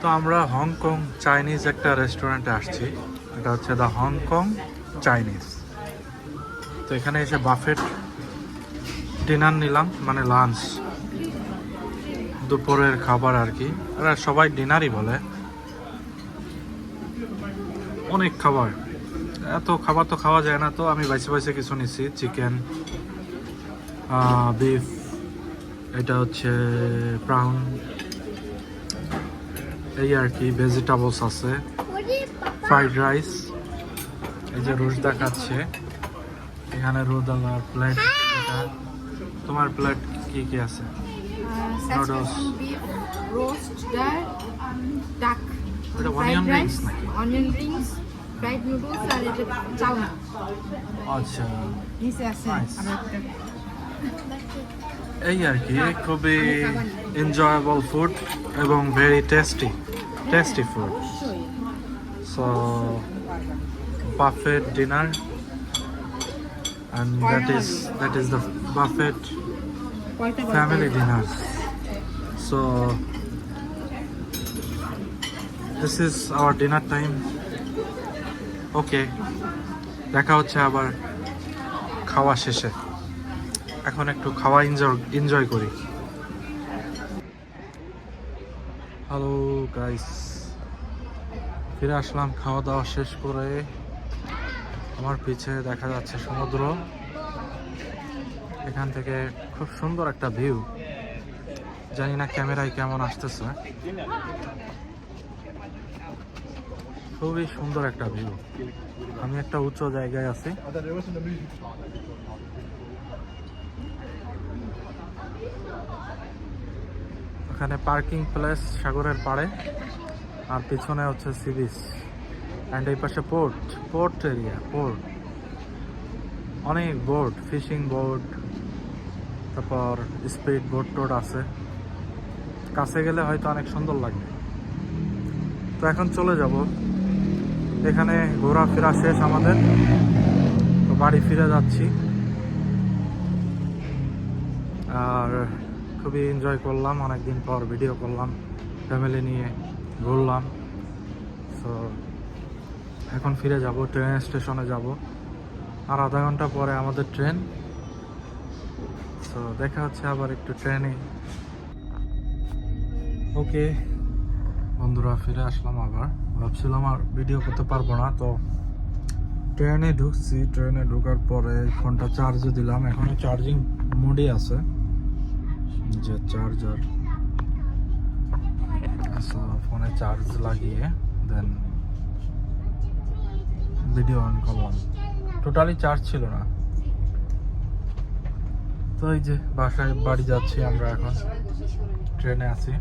তো আমরা Hong Kong Chinese একটা রেস্টুরেন্টে আসছি। এটা হচ্ছে দ্য হংকং চাইনিজ। তো এখানে এসে বাফেট ডিনার নিলাম মানে লাঞ্চ দুপুরের খাবার আর কি। এরা সবাই ডিনারই বলে। অনেক খাবার। এত খাবার তো খাওয়া যায় না, তো আমি বাইসে বাইসে কিছু নিছি। চিকেন বিফ এটা হচ্ছে প্রাউন এই আর কি ভেজিটেবলস আছে ফ্রাইড রাইস এই যে রোজ দেখাচ্ছে। এখানে রোদালার প্লেট তোমার প্লেট কি কি আছে? Roast, dal, এটা নাকি? আর চাউমিন আচ্ছা। নিচে আছে এই আর কি খুবই এনজয়েবল ফুড এবং very tasty tasty food so dinner and that is that is the buffet কয়টা family dinner so this is our dinner time okay দেখা হচ্ছে আবার খাওয়া শেষে এখন একটু খাওয়া এনজয় এনজয় করি হ্যালো গাইস ফিরে আসলাম, খাওয়া দাওয়া শেষ করে আমার পিছে দেখা যাচ্ছে সমুদ্র। এখান থেকে খুব সুন্দর একটা ভিউ জানি না ক্যামেরায় কেমন আসতেছে। খুবই সুন্দর একটা ভিউ আমি একটা উচ্চ জায়গায় আছি। ওখানে পার্কিং প্লেস সাগরের পাড়ে। আর পিছনে হচ্ছে সি বিচ অ্যান্ড এই পাশে পোর্ট পোর্ট এরিয়া পোর্ট অনেক বোট ফিশিং বোট তারপর স্পিড বোট টোট আছে। কাছে গেলে হয়তো অনেক সুন্দর লাগবে তো এখন চলে যাব। এখানে ঘোরাফেরা শেষ আমাদের। তো বাড়ি ফিরে যাচ্ছি। আর খুবই এনজয় করলাম, অনেকদিন পর ভিডিও করলাম। ফ্যামিলি নিয়ে। ঘুরলাম সো এখন ফিরে যাব, ট্রেন স্টেশনে যাব। আর আধা ঘণ্টা পরে আমাদের ট্রেন। সো দেখা হচ্ছে আবার একটু ট্রেনে। ওকে, বন্ধুরা ফিরে আসলাম আবার। ভাবছিলাম আর ভিডিও করতে পারব না, তো ট্রেনে ঢুকছি। ট্রেনে ঢোকার পরে ফোনটা চার্জে দিলাম। এখনও চার্জিং মোডে আছে। যে চার্জার ফোনে চার্জ লাগিয়ে দেন ভিডিও অন করলাম টোটালি চার্জ ছিল না। তো এই যে বাসায় বাড়ি যাচ্ছি আমরা এখন। ট্রেনে আছি।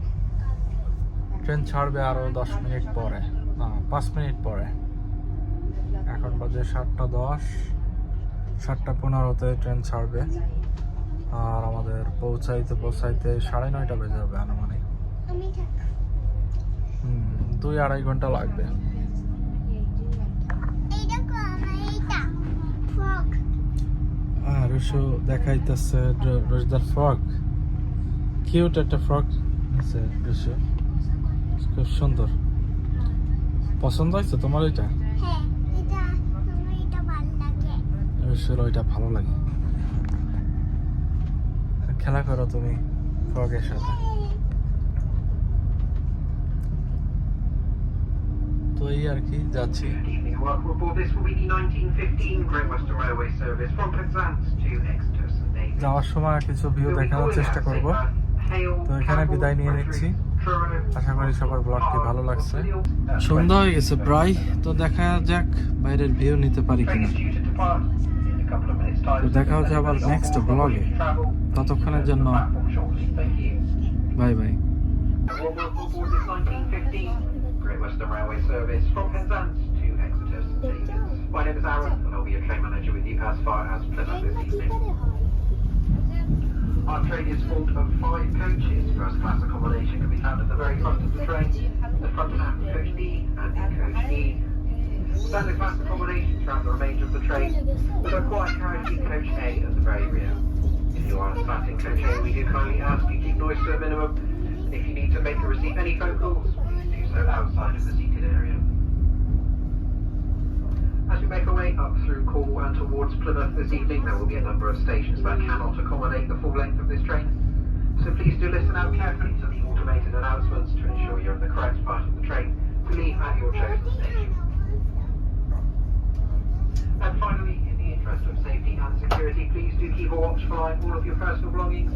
ট্রেন ছাড়বে আরও দশ মিনিট পরে। না, পাঁচ মিনিট পরে। এখন বাজে সাতটা দশ। সাতটা পনেরোতে ট্রেন ছাড়বে। আর আমাদের পৌঁছাইতে পৌঁছাইতে সাড়ে নয়টা বেজে যাবে আনুমানিক। দুই আড়াই ঘণ্টা লাগবে। আর রসু দেখাইতেছে রোজদার ফ্রক। কিউট একটা ফ্রক আছে রসু খুব সুন্দর। পছন্দ হয়েছে তোমার ওইটা? রসুর ওইটা ভালো লাগে। খেলা করো তুমি ফ্রকের সাথে। তোই আর কি যাচ্ছি। যাওয়ার সময় কিছু ভিউ দেখানোর চেষ্টা করব। তো এখানে বিদায় নিয়ে নিচ্ছি। আশা করি সবার ব্লগটি ভালো লাগছে। সন্ধ্যা হয়ে গেছে প্রায়, তো দেখা যাক বাইরের ভিউ নিতে পারি কিনা। তো দেখা হচ্ছে আবার নেক্সট ব্লগে ততক্ষণের জন্য bye bye Warm welcome aboard this 1915 Great Western Railway service from Penzance to Exeter St David's. My name is Aaron and I'll be your train manager with you as far as Plymouth this evening. Our train is full of five coaches. First class accommodation can be found at the very front of the train, the front of coach B and in coach E. Standard class accommodation throughout the remainder of the train, with a quiet carriage in coach A at the very rear. If you are sat in coach A, we do kindly ask you keep noise to a minimum. If you need to make or receive any phone calls, please do so so seated area. As we make our way up through Cornwall and towards Plymouth this evening, there will be a number of stations that cannot accommodate the full length of this train. So please do listen out carefully to the automated announcements to ensure you're in the correct part of the train to leave at your chosen station. And finally, Trust of safety and security, please do keep a watchful eye on all of your personal belongings.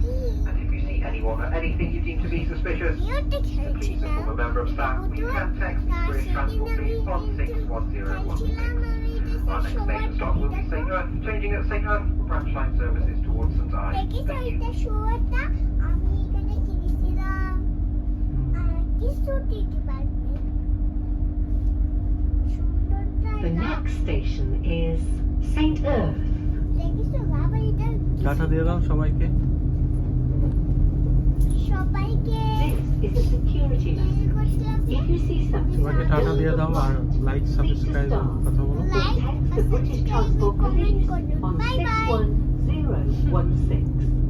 And if you see anyone or anything you deem to be suspicious, please inform a member of staff. You can text British Transport Police on 61016. Our next station stop will be St. Earth, changing at St. Earth for branch line services towards St. Ives. The next station is Saint Earth. দিয়ে দাও সবাইকে। সবাইকে। Tata দিয়ে দাও আর like subscribe কথা বলো। Like subscribe comment করুন bye bye 016